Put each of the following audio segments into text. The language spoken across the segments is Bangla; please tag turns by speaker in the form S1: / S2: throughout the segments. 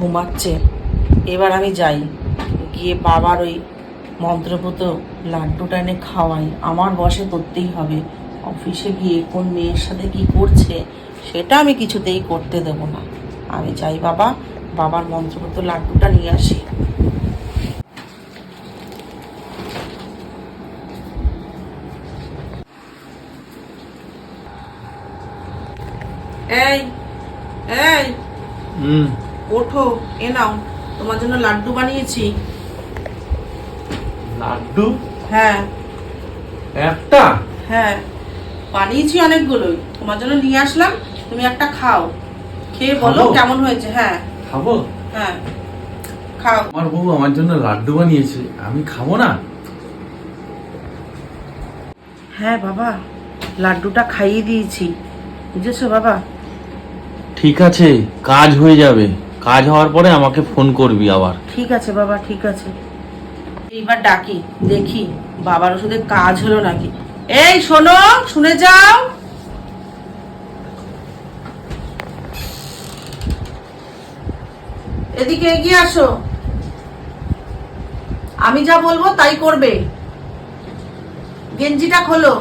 S1: ঘুমাচ্ছে। এবার আমি যাই। গিয়ে বাবার ওই মন্ত্রপুত লাড্ডুটা এনে খাওয়াই। আমার বসে করতেই হবে। অফিসে গিয়ে কোন মেয়ের সাথে কি করছে, সেটা আমি কিছুতেই করতে দেব না। আমি যাই বাবা, বাবার মন্ত্রপুত লাড্ডুটা নিয়ে আসি। এই এই।
S2: হুম।
S1: ওঠো এ নাও তোমার জন্য লাড্ডু বানিয়েছি।
S2: লাড্ডু?
S1: হ্যাঁ।
S2: একটা?
S1: হ্যাঁ। বানিয়েছি অনেকগুলোই। তোমার জন্য নিয়ে আসলাম তুমি একটা খাও। খেয়ে বলো কেমন হয়েছে হ্যাঁ।
S2: খাব?
S1: হ্যাঁ। খাও।
S2: আমার বউ আমার জন্য লাড্ডু বানিয়েছে আমি খাব না?
S1: হ্যাঁ বাবা লাড্ডুটা খাইয়ে দিয়েছি। বুঝেছ বাবা?
S2: ঠিক আছে কাজ হয়ে যাবে। কাজ হওয়ার পরে আমাকে ফোন করবি আবার।
S1: ঠিক আছে বাবা, ঠিক আছে। এইবার ডাকি, দেখি, বাবার ওষুধে কাজ হলো নাকি। এই, শোনো, শুনে যাও। এদিকে এগিয়ে আসো। আমি যা বলব তাই করবে। গেঞ্জিটা খোলো।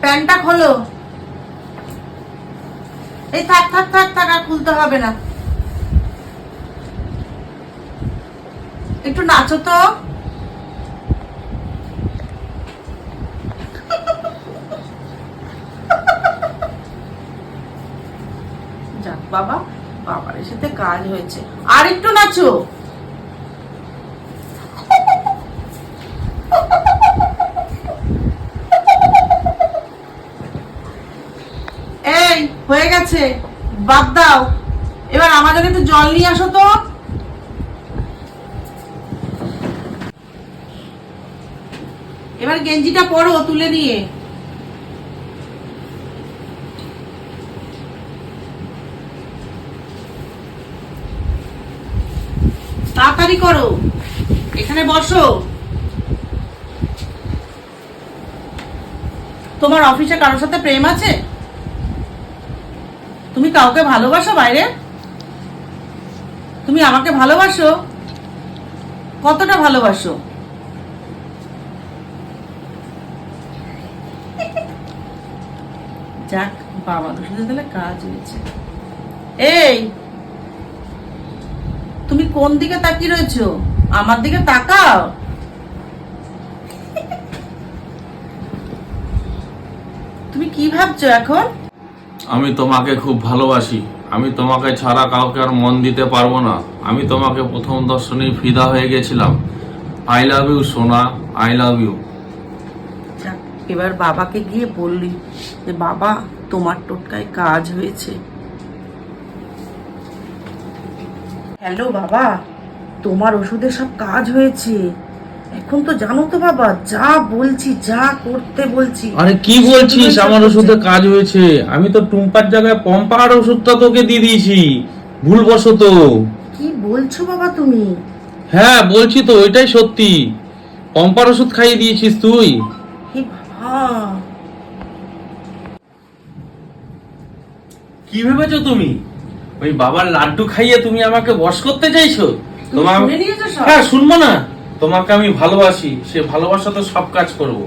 S1: প্যান্টটা খোলো। এই থাক থাক থাক থাক, আর খুলতে হবে না। একটু নাচো তো। বাবা, বাবার সাথে কাজ হয়েছে। আর একটু নাচো। এই, হয়ে গেছে। বাদ দাও। এবার আমাদের একটু জল নিয়ে আসো তো। এবার গেঞ্জিটা পরো তুলে নিয়ে। তাড়াতাড়ি করো। এখানে বসো। তোমার অফিসে কারোর সাথে প্রেম আছে? তুমি কাউকে ভালোবাসো বাইরে? তুমি আমাকে ভালোবাসো? কতটা ভালোবাসো? যাক, বাবা ওষুধে তাহলে কাজ হয়েছে। এই, তুমি কোন দিকে তাকিয়ে রয়েছো? আমার দিকে তাকাও। তুমি কি ভাবছ এখন?
S2: আমি তোমাকে খুব ভালোবাসি। আমি তোমাকে ছাড়া কাউকে আর মন দিতে পারব না। আমি তোমাকে প্রথম দর্শনেই ফিদা হয়ে গেছিলাম। আই লাভ ইউ সোনা। আই লাভ ইউ
S1: এবার বাবাকে গিয়ে বললি যে, বাবা, তোমার টোটকায় কাজ হয়েছে। হ্যালো, বাবা, তোমার ওষুধে সব কাজ হয়েছে। এখন তো জানো তো বাবা যা বলছি যা করতে বলছি।
S2: আরে কি বলছিস? আমার ওষুধে কাজ হয়েছে। আমি তো টুম্পার জায়গায় পম্পার ওষুধটা তোকে দিয়ে দিয়েছি। ভুলবশত।
S1: কি বলছো বাবা তুমি?
S2: হ্যাঁ বলছি তো ওইটাই সত্যি। পম্পার ওষুধ খাইয়ে দিয়েছিস তুই? কি ভেবেছো তুমি? ওই বাবার লাড্ডু খাইয়ে তুমি আমাকে বশ করতে চাইছো? তোমার? হ্যাঁ শুনব না। তোমাকে আমি ভালোবাসি সে ভালোবাসা তো সব কাজ করব।